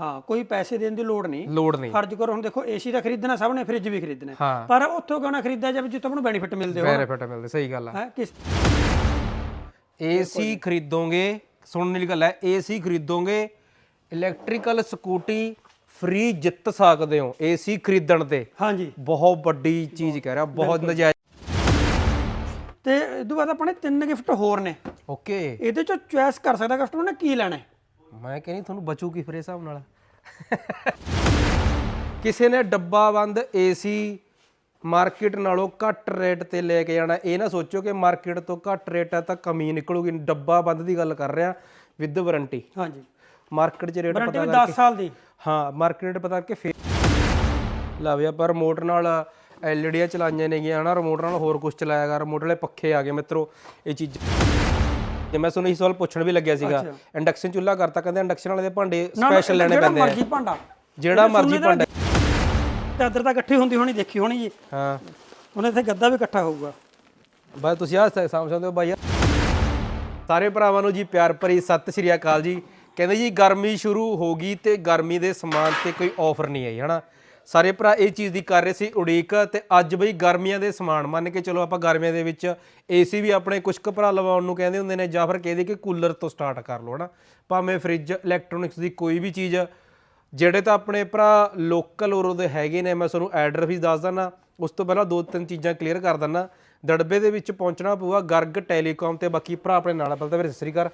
ਹਾਂ ਕੋਈ ਪੈਸੇ ਦੇਣ ਦੀ ਲੋੜ ਨਹੀਂ। ਲੋੜ ਨਹੀਂ। ਫਰਜ਼ ਕਰੋ ਹੁਣ ਦੇਖੋ ਏਸੀ ਦਾ ਖਰੀਦਣਾ ਸਭ ਨੇ ਫ੍ਰਿਜ ਵੀ ਖਰੀਦਣਾ ਹੈ। ਹਾਂ। ਪਰ ਉੱਥੋਂ ਕਿਉਂ ਨਾ ਖਰੀਦਿਆ ਜਾਵੇ ਜਿੱਥੋਂ ਨੂੰ ਬੈਨੀਫਿਟ ਮਿਲਦੇ ਹੋ ਬੈਨੀਫਿਟ ਮਿਲਦੇ ਸਹੀ ਗੱਲ ਆ। ਹੈ ਕਿਸ ਏਸੀ ਖਰੀਦੋਗੇ ਸੁਣਨ ਵਾਲੀ ਗੱਲ ਹੈ ਏਸੀ ਖਰੀਦੋਗੇ ਇਲੈਕਟ੍ਰੀਕਲ ਸਕੂਟੀ ਫ੍ਰੀ ਜਿੱਤ ਸਕਦੇ ਹੋ ਏਸੀ ਖਰੀਦਣ ਤੇ। ਹਾਂਜੀ। ਬਹੁਤ ਵੱਡੀ ਚੀਜ਼ ਕਹਿ ਰਿਹਾ ਬਹੁਤ ਨਜਾਇਜ਼। ਤੇ ਇਹ ਤੋਂ ਬਾਅਦ ਆਪਣੇ ਤਿੰਨ ਗਿਫਟ ਹੋਰ ਨੇ। ਓਕੇ ਇਹਦੇ ਚੋਂ ਚੁਆਇਸ ਕਰ ਸਕਦਾ ਕਸਟਮਰ ਨੇ ਕੀ ਲੈਣਾ ਹੈ। ਮੈਂ ਕਹਿੰਦੀ ਤੁਹਾਨੂੰ ਬਚੂ ਕੀ ਫਿਰ ਹਿਸਾਬ ਨਾਲ। ਕਿਸੇ ਨੇ ਡੱਬਾ ਬੰਦ ਏਸੀ ਮਾਰਕੀਟ ਨਾਲੋਂ ਘੱਟ ਰੇਟ ਤੇ ਲੈ ਕੇ ਜਾਣਾ। ਇਹ ਨਾ ਸੋਚੋ ਕਿ ਮਾਰਕੀਟ ਤੋਂ ਘੱਟ ਰੇਟ ਆ ਤਾਂ ਕਮੀ ਨਿਕਲੂਗੀ। ਡੱਬਾ ਬੰਦ ਦੀ ਗੱਲ ਕਰ ਰਿਹਾ ਵਿਦ ਵਾਰੰਟੀ ਹਾਂਜੀ। ਮਾਰਕੀਟ 'ਚ ਰੇਟ ਪਤਾ ਵੀ 10 ਸਾਲ ਦੀ। ਹਾਂ ਮਾਰਕੀਟ ਪਤਾ ਕਰਕੇ ਫੇਰ ਲਾਵਿਆ ਪਰ ਰਿਮੋਟ ਨਾਲ ਐਲਈਡੀਆਂ ਚਲਾਈਆਂ ਨੇਗੀਆਂ। ਹਨਾ ਰਿਮੋਟ ਨਾਲ ਹੋਰ ਕੁਝ ਚਲਾਇਆ ਕਰ। ਰਿਮੋਟ ਵਾਲੇ ਪੱਖੇ ਆ ਗਏ ਮਿੱਤਰੋ। ਇਹ ਚੀਜ਼ ਤੇ ਮੈਂ ਤੁਹਾਨੂੰ ਇਸ ਸਵਾਲ ਪੁੱਛਣ ਵੀ ਲੱਗਿਆ ਸੀਗਾ। ਇੰਡਕਸ਼ਨ ਚੁੱਲ੍ਹਾ ਕਰਤਾ ਕਹਿੰਦੇ ਇੰਡਕਸ਼ਨ ਵਾਲੇ ਦੇ ਭਾਂਡੇ ਸਪੈਸ਼ਲ ਲੈਣੇ ਪੈਂਦੇ ਆ। ਮਰਜ਼ੀ ਭਾਂਡਾ। ਜਿਹੜਾ ਮਰਜ਼ੀ ਭਾਂਡਾ। ਚਾਦਰ ਤਾਂ ਇਕੱਠੀ ਹੁੰਦੀ ਹੋਣੀ ਦੇਖੀ ਹੋਣੀ ਜੀ। ਹਾਂ। ਉਹਨੇ ਇੱਥੇ ਗੱਦਾ ਵੀ ਇਕੱਠਾ ਹੋਊਗਾ। ਬਸ ਤੁਸੀਂ ਆਹ ਸਮਝਦੇ ਹੋ ਬਾਈ। ਸਾਰੇ ਭਰਾਵਾਂ ਨੂੰ ਜੀ ਪਿਆਰ ਭਰੀ ਸਤਿ ਸ਼੍ਰੀ ਅਕਾਲ ਜੀ। ਕਹਿੰਦੇ ਜੀ ਗਰਮੀ ਸ਼ੁਰੂ ਹੋ ਗਈ ਤੇ ਗਰਮੀ ਦੇ ਸਮਾਨ ਤੇ ਕੋਈ ਆਫਰ ਨਹੀਂ ਆਈ ਹਨਾ? ਸਾਰੇ ਭਰਾ ਇਹ ਚੀਜ਼ ਦੀ ਕਰ ਰਹੇ ਸੀ ਉਡੀਕ ਤੇ ਅੱਜ ਬਈ ਗਰਮੀਆਂ ਦੇ ਸਮਾਨ ਮੰਨ ਕੇ ਚਲੋ ਆਪਾਂ ਗਰਮੀਆਂ ਦੇ ਵਿੱਚ ਏਸੀ ਵੀ ਆਪਣੇ ਕੁਝ ਕੁ ਭਰਾ ਲਵਾਉਣ ਨੂੰ ਕਹਿੰਦੇ ਹੁੰਦੇ ਨੇ ਜਾਂ ਫਿਰ ਕਹਿੰਦੇ ਕਿ ਕੂਲਰ ਤੋਂ ਸਟਾਰਟ ਕਰ ਲਓ, ਹਨਾ? ਭਾਵੇਂ ਫ੍ਰਿਜ ਇਲੈਕਟ੍ਰੋਨਿਕਸ ਦੀ ਕੋਈ ਵੀ ਚੀਜ਼, ਜਿਹੜੇ ਤਾਂ ਆਪਣੇ ਭਰਾ ਲੋਕਲ ਉਰੋਂ ਦੇ ਹੈਗੇ ਨੇ, ਮੈਂ ਤੁਹਾਨੂੰ ਐਡਰੈਸ ਵੀ ਦੱਸ ਦਿੰਦਾ, ਉਸ ਤੋਂ ਪਹਿਲਾਂ ਦੋ ਤਿੰਨ ਚੀਜ਼ਾਂ ਕਲੀਅਰ ਕਰ ਦਿੰਦਾ। ਦੜਬੇ ਦੇ ਵਿੱਚ ਪਹੁੰਚਣਾ ਪਊਗਾ ਗਰਗ ਟੈਲੀਕਾਮ ਤੇ ਬਾਕੀ ਭਰਾ ਆਪਣੇ ਨਾਲ ਪਹਿਲਾਂ ਤਾਂ ਵੀਰੇ ਸਤਿ ਸ੍ਰੀ ਅਕਾਲ।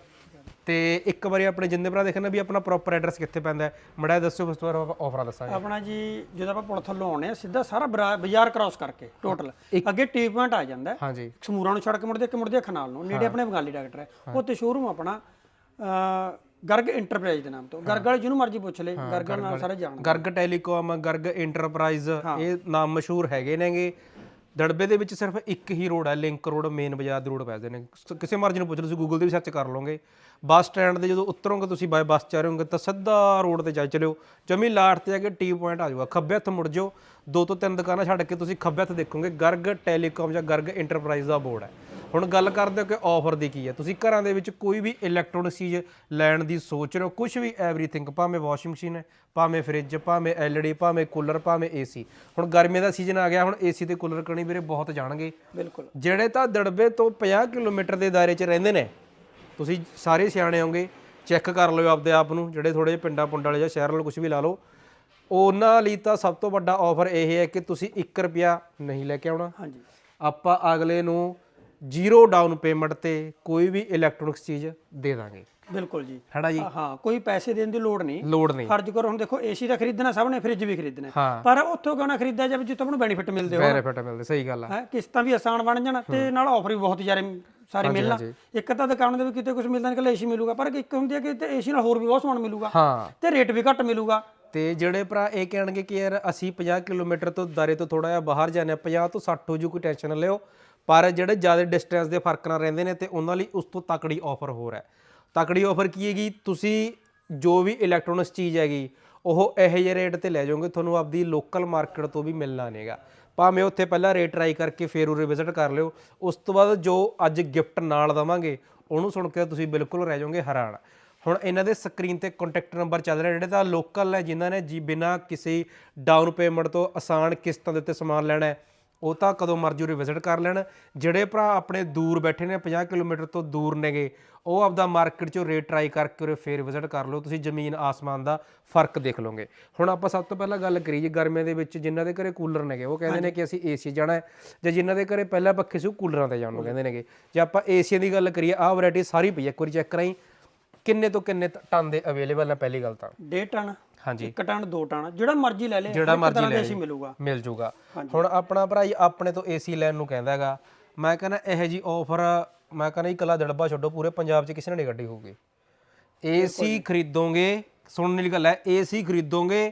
ਤੇ ਇੱਕ ਵਾਰੀ ਆਪਣੇ ਜਿੰਨੇ ਭਰਾ ਦੇਖਣਾ ਵੀ ਆਪਣਾ ਪ੍ਰੋਪਰ ਐਡਰੈਸ ਕਿੱਥੇ ਪੈਂਦਾ ਹੈ। ਮੜਾ ਦੱਸਿਓ ਉਸ ਤੋਂ ਬਾਅਦ ਆਫਰਾਂ ਦੱਸਾਂਗੇ। ਆਪਣਾ ਜੀ ਜਦੋਂ ਆਪਾਂ ਪੁਲ ਥੱਲੋਂ ਆਉਣੇ ਆ ਸਿੱਧਾ ਸਾਰਾ ਬਾਜ਼ਾਰ ਕ੍ਰਾਸ ਕਰਕੇ ਟੋਟਲ ਅੱਗੇ ਟੀ ਪੁਆਇੰਟ ਆ ਜਾਂਦਾ। ਹਾਂਜੀ। ਸਮੂਰਾਂ ਨੂੰ ਛੱਡ ਕੇ ਮੁੜਦੇ ਇੱਕ ਮੁੜਦੇ ਖਨਾਲ ਨੂੰ। ਨੇੜੇ ਆਪਣੇ ਬੰਗਾਲੀ ਡਾਕਟਰ ਹੈ। ਉੱਥੇ ਸ਼ੋਰੂਮ ਆਪਣਾ ਗਰਗ ਇੰਟਰਪ੍ਰਾਈਜ਼ ਦੇ ਨਾਮ ਤੋਂ। ਗਰਗ ਵਾਲੇ ਜਿਹਨੂੰ ਮਰਜ਼ੀ ਪੁੱਛ ਲੈ ਗਰਗ ਨਾਲ ਸਾਰੇ ਜਾਣਦੇ ਗਰਗ ਟੈਲੀਕਾਮ ਗਰਗ ਇੰਟਰਪ੍ਰਾਈਜ਼ ਇਹ ਨਾਮ ਮਸ਼ਹੂਰ ਹੈਗੇ ਨੇਗੇ। ਦੜਬੇ ਦੇ ਵਿੱਚ ਸਿਰਫ ਇੱਕ ਹੀ ਰੋਡ ਹੈ ਲਿੰਕ ਰੋਡ ਮੇਨ ਬਾਜ਼ਾਰ ਦੇ ਰੋਡ ਪੈਦੇ ਨੇ। ਸ- ਕਿਸੇ ਮਰਜ਼ੀ ਨੂੰ ਪੁੱਛ ਲਓ, ਤੁਸੀਂ ਗੂਗਲ ਤੇ ਵੀ ਸਰਚ ਕਰ ਲਓਗੇ। ਬੱਸ ਸਟੈਂਡ ਦੇ ਜਦੋਂ ਉਤਰੋਗੇ, ਤੁਸੀਂ ਬਾਏ ਬੱਸ ਚ ਆ ਰਹੇ ਹੋਗੇ, ਤਾਂ ਸਿੱਧਾ ਰੋਡ ਤੇ ਜਾ ਚਲਿਓ। ਜਮੀ ਲਾਟ ਤੇ ਜਾ ਕੇ ਟੀ ਪੁਆਇੰਟ ਆ ਜਾਊਗਾ। ਖੱਬੇ ਹੱਥ ਮੁੜ ਜਾਓ, ਦੋ ਤੋਂ ਤਿੰਨ ਦੁਕਾਨਾਂ ਛੱਡ ਕੇ ਤੁਸੀਂ ਖੱਬੇ ਹੱਥ ਦੇਖੋਗੇ, ਗਰਗ ਟੈਲੀਕਾਮ ਜਾਂ ਗਰਗ ਇੰਟਰਪ੍ਰਾਈਜ਼ ਦਾ ਬੋਰਡ ਹੈ। ਹੁਣ ਗੱਲ ਕਰਦੇ ਹੋ ਕਿ ਆਫਰ ਦੀ ਕੀ ਹੈ? ਤੁਸੀਂ ਘਰਾਂ ਦੇ ਵਿੱਚ ਕੋਈ ਵੀ ਇਲੈਕਟ੍ਰੋਨਿਕ ਚੀਜ਼ ਲੈਣ ਦੀ ਸੋਚ ਰਹੇ ਹੋ? ਕੁਝ ਵੀ ਐਵਰੀਥਿੰਗ ਭਾਵੇਂ ਵਾਸ਼ਿੰਗ ਮਸ਼ੀਨ ਹੈ ਭਾਵੇਂ ਫ੍ਰਿਜ ਭਾਵੇਂ ਐਲਈਡੀ ਭਾਵੇਂ ਕੂਲਰ ਭਾਵੇਂ ਏਸੀ ਹੁਣ ਗਰਮੀਆਂ ਦਾ ਸੀਜ਼ਨ ਆ ਗਿਆ ਹੁਣ ਏਸੀ ਤੇ ਕੂਲਰ ਕਣੀ ਵੀਰੇ ਬਹੁਤ ਜਾਣਗੇ। ਬਿਲਕੁਲ। ਜਿਹੜੇ ਤਾਂ ਦੜਬੇ ਤੋਂ 50 ਕਿਲੋਮੀਟਰ ਦੇ ਦਾਇਰੇ 'ਚ ਰਹਿੰਦੇ ਨੇ ਤੁਸੀਂ ਸਾਰੇ ਸਿਆਣੇ ਹੋਗੇ ਚੈੱਕ ਕਰ ਲਿਓ ਆਪਦੇ ਆਪ ਨੂੰ ਜਿਹੜੇ ਥੋੜੇ ਜਿਹੇ ਪਿੰਡਾਂ ਪੁੰਡਾਂ ਵਾਲੇ ਜਾਂ ਸ਼ਹਿਰ ਵਾਲੇ ਕੁਝ ਵੀ ਲਾ ਲਓ। ਉਹਨਾਂ ਲਈ ਤਾਂ ਸਭ ਤੋਂ ਵੱਡਾ ਆਫਰ ਇਹ ਹੈ ਕਿ ਤੁਸੀਂ 1 ਰੁਪਿਆ ਨਹੀਂ ਲੈ ਕੇ ਆਉਣਾ। ਹਾਂਜੀ। ਆਪਾਂ ਅਗਲੇ ਨੂੰ ਜ਼ੀਰੋ ਡਾਊਨ ਪੇਮੈਂਟ ਤੇ ਕੋਈ ਵੀ ਇਲੈਕਟ੍ਰੋਨਿਕਸ ਚੀਜ਼ ਦੇ ਦਾਂਗੇ। ਬਿਲਕੁਲ ਜੀ। ਹੈਨਾ ਜੀ? ਹਾਂ ਕੋਈ ਪੈਸੇ ਦੇਣ ਦੀ ਲੋੜ ਨਹੀਂ। ਲੋੜ ਨਹੀਂ। ਫਰਜ਼ ਕਰੋ ਹੁਣ ਦੇਖੋ ਏਸੀ ਦਾ ਖਰੀਦਣਾ ਸਭ ਨੇ ਫ੍ਰਿਜ ਵੀ ਖਰੀਦਣਾ। ਪਰ ਉੱਥੋਂ ਕਿਉਂ ਨਾ ਖਰੀਦਿਆ ਜਾਵੇ ਜਿੱਥੋਂ ਨੂੰ ਬੈਨੀਫਿਟ ਮਿਲਦੇ ਹੋ ਬੈਨੀਫਿਟ ਮਿਲਦੇ ਸਹੀ ਗੱਲ ਆ। ਹੈ ਕਿਸ਼ਤਾਂ ਵੀ ਆਸਾਨ ਬਣ ਜਾਣ ਤੇ ਨਾਲ ਆਫਰ ਵੀ ਬਹੁਤ ਜ਼ਿਆਦਾ ਸਾਰੇ ਮਿਲਣਾ। ਇੱਕ ਤਾਂ ਦੁਕਾਨ ਦੇ ਵੀ ਕਿਤੇ ਕੁਝ ਮਿਲਦਾ ਨਹੀਂ ਕੱਲਾ ਏਸੀ ਮਿਲੂਗਾ। ਪਰ ਇੱਕ ਹੁੰਦੀ ਹੈ ਕਿ ਤੇ ਏਸੀ ਨਾਲ ਹੋਰ ਵੀ ਬਹੁਤ ਸਮਾਨ ਮਿਲੂਗਾ। ਤੇ ਰੇਟ ਵੀ ਘੱਟ ਮਿਲੂਗਾ। ਤੇ ਜਿਹੜੇ ਭਰਾ ਇਹ ਕਹਿਣਗੇ ਕਿ ਯਾਰ ਅਸੀਂ 50 ਕਿਲੋਮੀਟਰ ਤੋਂ ਦਾਰੇ ਤੋਂ ਥੋੜਾ ਜਿਹਾ ਬਾਹਰ ਆ 50 ਤੋਂ 60 ਹੋ ਜੂ ਕੋਈ ਟੈਨਸ਼ਨ ਨਾ ਲਿਓ। ਪਰ ਜਿਹੜੇ ਜ਼ਿਆਦਾ ਡਿਸਟੈਂਸ ਦੇ ਫ਼ਰਕ ਨਾਲ ਰਹਿੰਦੇ ਨੇ ਤੇ ਉਹਨਾਂ ਲਈ ਉਸ ਤੋਂ ਤਕੜੀ ਆਫਰ ਹੋਰ ਹੈ। ਤਕੜੀ ਆਫਰ ਕੀ ਹੈਗੀ? ਤੁਸੀਂ ਜੋ ਵੀ ਇਲੈਕਟ੍ਰੋਨਿਕਸ ਚੀਜ਼ ਹੈਗੀ, ਉਹ ਇਹੋ ਜਿਹੇ ਰੇਟ ਤੇ ਲੈ ਜਾਓਗੇ, ਤੁਹਾਨੂੰ ਆਪਦੀ ਲੋਕਲ ਮਾਰਕੀਟ ਤੋਂ ਵੀ ਮਿਲਣਾ ਨਹੀਂਗਾ ਭਾਵੇਂ ਉੱਥੇ ਪਹਿਲਾਂ ਰੇਟ ਟਰਾਈ ਕਰਕੇ ਫੇਰ ਉਰੇ ਵਿਜ਼ਿਟ ਕਰ ਲਿਓ, ਉਸ ਤੋਂ ਬਾਅਦ ਜੋ ਅੱਜ ਗਿਫਟ ਨਾਲ ਦਵਾਂਗੇ, ਉਹਨੂੰ ਸੁਣ ਕੇ ਤੁਸੀਂ ਬਿਲਕੁਲ ਰਹਿ ਜਾਓਗੇ ਹੈਰਾਨ। ਹੁਣ ਇਹਨਾਂ ਦੇ ਸਕਰੀਨ ਤੇ ਕੰਟੈਕਟ ਨੰਬਰ ਚੱਲ ਰਿਹਾ, ਜਿਹੜੇ ਤਾਂ ਲੋਕਲ ਨੇ, ਜਿਨ੍ਹਾਂ ਨੇ ਜੀ ਬਿਨਾ ਕਿਸੇ ਡਾਊਨ ਪੇਮੈਂਟ ਤੋਂ ਆਸਾਨ ਕਿਸ਼ਤਾਂ ਦੇ ਉੱਤੇ ਸਮਾਨ ਲੈਣਾ ਹੈ ਉਹ ਤਾਂ ਕਦੋਂ ਮਰਜ਼ੀ ਉਰੇ ਵਿਜ਼ਿਟ ਕਰ ਲੈਣ। ਜਿਹੜੇ ਭਰਾ ਆਪਣੇ ਦੂਰ ਬੈਠੇ ਨੇ 50 ਕਿਲੋਮੀਟਰ ਤੋਂ ਦੂਰ ਨੇਗੇ ਉਹ ਆਪਦਾ ਮਾਰਕੀਟ 'ਚੋਂ ਰੇਟ ਟਰਾਈ ਕਰਕੇ ਉਰੇ ਫੇਰ ਵਿਜ਼ਿਟ ਕਰ ਲਓ। ਤੁਸੀਂ ਜ਼ਮੀਨ ਆਸਮਾਨ ਦਾ ਫ਼ਰਕ ਦੇਖ ਲਓਗੇ। ਹੁਣ ਆਪਾਂ ਸਭ ਤੋਂ ਪਹਿਲਾਂ ਗੱਲ ਕਰੀਏ ਗਰਮੀਆਂ ਦੇ ਵਿੱਚ ਜਿਨ੍ਹਾਂ ਦੇ ਘਰੇ ਕੂਲਰ ਨੇਗੇ ਉਹ ਕਹਿੰਦੇ ਨੇ ਕਿ ਅਸੀਂ ਏਸੀ ਜਾਣਾ ਹੈ। ਜਾਂ ਜਿਨ੍ਹਾਂ ਦੇ ਘਰੇ ਪਹਿਲਾਂ ਪੱਖੇ ਸੀ ਕੂਲਰਾਂ ਤੇ ਜਾਣ ਨੂੰ ਕਹਿੰਦੇ ਨੇਗੇ। ਜੇ ਆਪਾਂ ਏਸੀਆਂ ਦੀ ਗੱਲ ਕਰੀਏ ਆਹ ਵੈਰਾਈਟੀ ਸਾਰੀ ਪਈ ਹੈ। ਇੱਕ ਵਾਰੀ ਚੈੱਕ ਕਰਾਈ। ਕਿੰਨੇ ਤੋਂ ਕਿੰਨੇ ਟਨ ਦੇ ਅਵੇਲੇਬਲ ਨੇ ਪਹਿਲੀ ਗੱਲ ਤਾਂ? 1.5 ਟਨ। ਹਾਂਜੀ। 1 ਟਨ 2 ਟਨ ਜਿਹੜਾ ਮਰਜ਼ੀ ਲੈ ਲੈ ਜਿਹੜਾ ਮਰਜ਼ੀ ਲੈ ਏਸੀ ਮਿਲੂਗਾ। ਮਿਲ ਜੂਗਾ। ਹੁਣ ਆਪਣਾ ਭਰਾ ਜੀ ਆਪਣੇ ਤੋਂ ਏਸੀ ਲੈਣ ਨੂੰ ਕਹਿੰਦਾ ਹੈਗਾ। ਮੈਂ ਕਹਿੰਦਾ ਇਹ ਜੀ ਆਫਰ ਮੈਂ ਕਹਿੰਦਾ ਜੀ ਕੱਲਾ ਦੜਬਾ ਛੱਡੋ ਪੂਰੇ ਪੰਜਾਬ 'ਚ ਕਿਸੇ ਨੇ ਨਹੀਂ ਕੱਢੀ ਹੋਊਗੀ। ਏਸੀ ਖਰੀਦੋਗੇ ਸੁਣਨ ਵਾਲੀ ਗੱਲ ਹੈ ਏਸੀ ਖਰੀਦੋਗੇ